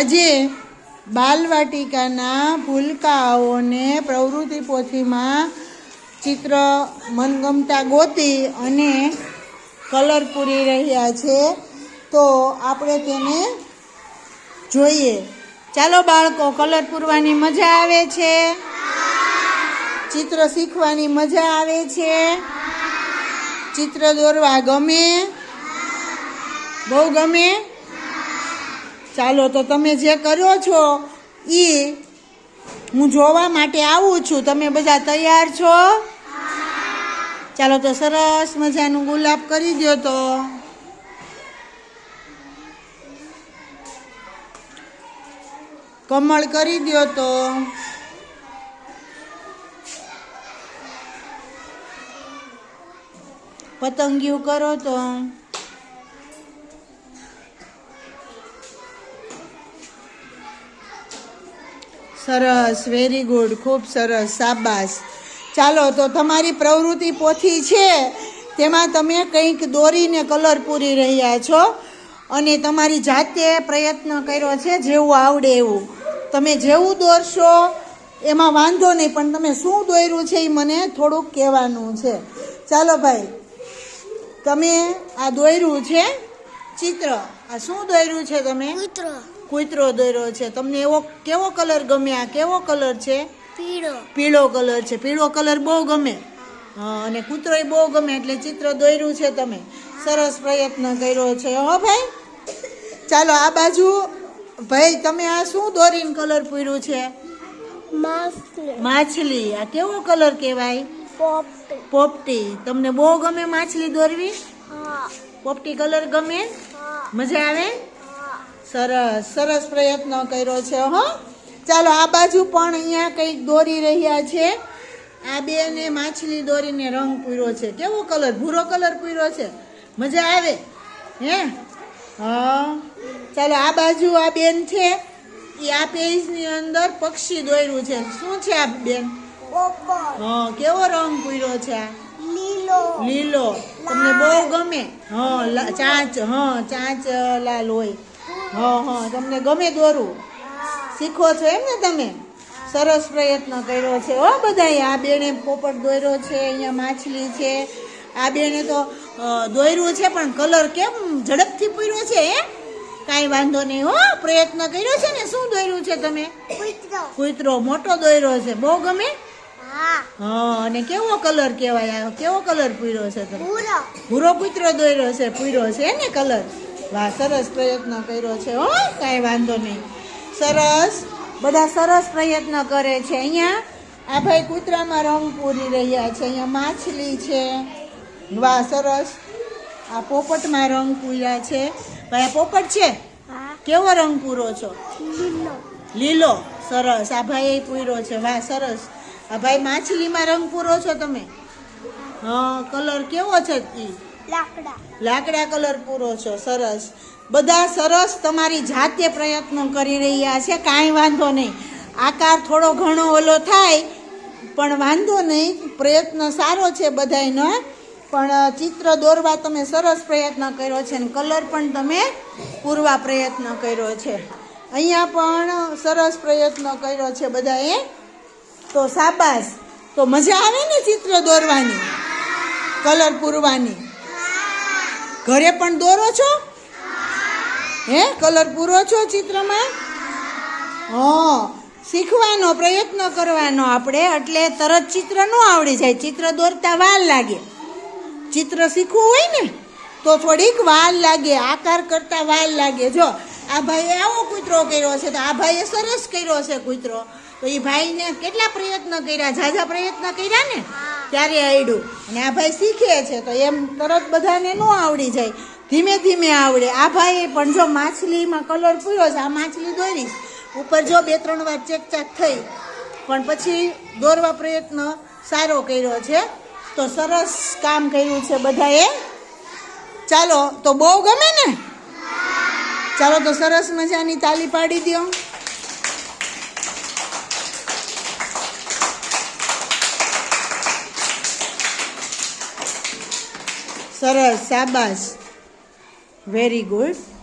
આજે બાલવાટિકાના ભૂલકાઓને પ્રવૃત્તિ પોથીમાં ચિત્ર મનગમતા ગોતી અને કલર પૂરી રહ્યા છે. તો આપણે તેને જોઈએ. ચાલો બાળકો, કલર પૂરવાની મજા આવે છે? ચિત્ર શીખવાની મજા આવે છે? ચિત્ર દોરવા ગમે? બહુ ગમે? ચાલો તો તમે જે કર્યો છો એ હું જોવા માટે આવું છું. તમે બધા તૈયાર છો? ચાલો તો સરસ મજાનું ગુલાબ કરી દો તો. કમળ કરી દો તો. પતંગિયું કરો તો. સરસ વેરી ગુડ ખૂબ સરસ સાબાસ ચાલો, તો તમારી પ્રવૃત્તિ પોથી છે. તેમાં તમે કંઈક દોરીને કલર પૂરી રહ્યા છો અને તમારી જાતે પ્રયત્ન કર્યો છે, જેવું આવડે એવું. તમે જેવું દોરશો, એમાં વાંધો નહીં, પણ તમે શું દોર્યું છે એ મને થોડુંક કહેવાનું છે. ચાલો ભાઈ, તમે આ દોર્યું છે ચિત્ર. આ શું દોર્યું છે તમે? કૂતરો કૂતરો દોર્યો છે. તમને એવો કેવો કલર ગમે? આ કેવો કલર છે? પીળો. પીળો કલર છે. પીળો કલર બહુ ગમે. અને અને કૂતરોય બહુ ગમે એટલે ચિત્ર દોર્યું છે તમે. સરસ પ્રયત્ન કર્યો છે. હો ભાઈ? ચાલો આ બાજુ ભાઈ તમે આ શું દોરીને કલર પૂર્યું છે? માછલી. આ કેવો કલર કહેવાય? પોપટી. પોપટી. તમને બહુ ગમે માછલી દોરવી? હા. પોપટી કલર ગમે? મજા આવે? સરસ સરસ પ્રયત્ન કર્યો છે હો. ચાલો આ બાજુ પણ અહીંયા કંઈક દોરી રહ્યા છે. આ બેને માછલી દોરીને રંગ પૂર્યો છે. કેવો કલર? ભૂરો કલર પૂર્યો છે. મજા આવે? હે? હા. ચાલો આ બાજુ આ બેન છે. એ આ પેજની અંદર પક્ષી દોર્યું છે. શું છે આ બેન? હા કેવો રંગ પૂર્યો છે આ? લીલો. લીલો. તમને બહુ ગમે? હા ચાંચ હા ચાંચ લાલ હોય. હા હા તમને ગમે દોરવું શીખો છો એમ ને તમે? સરસ પ્રયત્ન કર્યો છે. હો બધાએ આ બેણે પોપટ દોર્યો છે અહીંયા માછલી છે. આ બેણે તો દોર્યું છે પણ કલર કેમ ઝડપથી પૂર્યો છે એ કાંઈ વાંધો નહીં હો પ્રયત્ન કર્યો છે ને શું દોર્યું છે તમે? કૂતરો. મોટો દોર્યો છે બહુ ગમે? હા. અને કેવો કલર કહેવાય? કેવો કલર પૂર્યો છે તમે? ભૂરો. ભૂરો કૂતરો દોર્યો છે પૂર્યો છે ને કલર? વાહ સરસ પ્રયત્ન કર્યો છે હો કાંઈ વાંધો નહીં. સરસ બધા સરસ પ્રયત્ન કરે છે અહીંયા. આ ભાઈ કૂતરામાં રંગ પૂરી રહ્યા છે અહીંયા માછલી છે. વાહ સરસ. આ પોપટમાં રંગ પૂર્યા છે. ભાઈ આ પોપટ છે? કેવો રંગ પૂરો છો? લીલો. સરસ આ ભાઈ પૂર્યો છે. વાહ સરસ. આ ભાઈ માછલીમાં રંગ પૂરો છો તમે? હા કલર કેવો છે ઈ? લાકડા. લાકડા કલર પૂરો છો, સરસ. બધા સરસ તમારી જાતે પ્રયત્નો કરી રહ્યા છે, કાંઈ વાંધો નહીં. આકાર થોડો ઘણો ઓલો થાય, પણ વાંધો નહીં, પ્રયત્ન સારો છે બધાયનો. પણ ચિત્ર દોરવા તમે સરસ પ્રયત્ન કર્યો છે અને કલર પણ તમે પૂરવા પ્રયત્ન કર્યો છે. અહીંયા પણ સરસ પ્રયત્ન કર્યો છે બધાએ. તો સાબાસ તો મજા આવે ને ચિત્ર દોરવાની? કલર પૂરવાની? ઘરે પણ દોરો છો? હે, કલર પૂરો છો ચિત્રમાં? હા, શીખવાનો પ્રયત્ન કરવાનો આપણે, એટલે તરત ચિત્ર ન આવડી જાય. ચિત્ર દોરતા વાર લાગે. ચિત્ર શીખવું હોય ને, તો થોડીક વાર લાગે, આકાર કરતા વાર લાગે. જો, આ ભાઈએ આવો કૂતરો કર્યો છે, તો આ ભાઈએ સરસ કર્યો છે કૂતરો. તો એ ભાઈને કેટલા પ્રયત્ન કર્યા? ઝાઝા પ્રયત્ન કર્યા ને? ત્યારે આવડ્યું અને આ ભાઈ શીખે છે, તો એમ તરત બધાને ન આવડી જાય. ધીમે ધીમે આવડે. આ ભાઈએ પણ જો માછલીમાં કલર પૂર્યો છે, આ માછલી દોરીશ. ઉપર જો બે, ત્રણ વાર ચેકચાક થઈ, પણ પછી દોરવા પ્રયત્ન સારો કર્યો છે. તો સરસ કામ કર્યું છે બધાએ. ચાલો, તો બહુ ગમે ને? ચાલો, તો સરસ મજાની તાલી પાડી દો સરસ શાબાશ વેરી ગુડ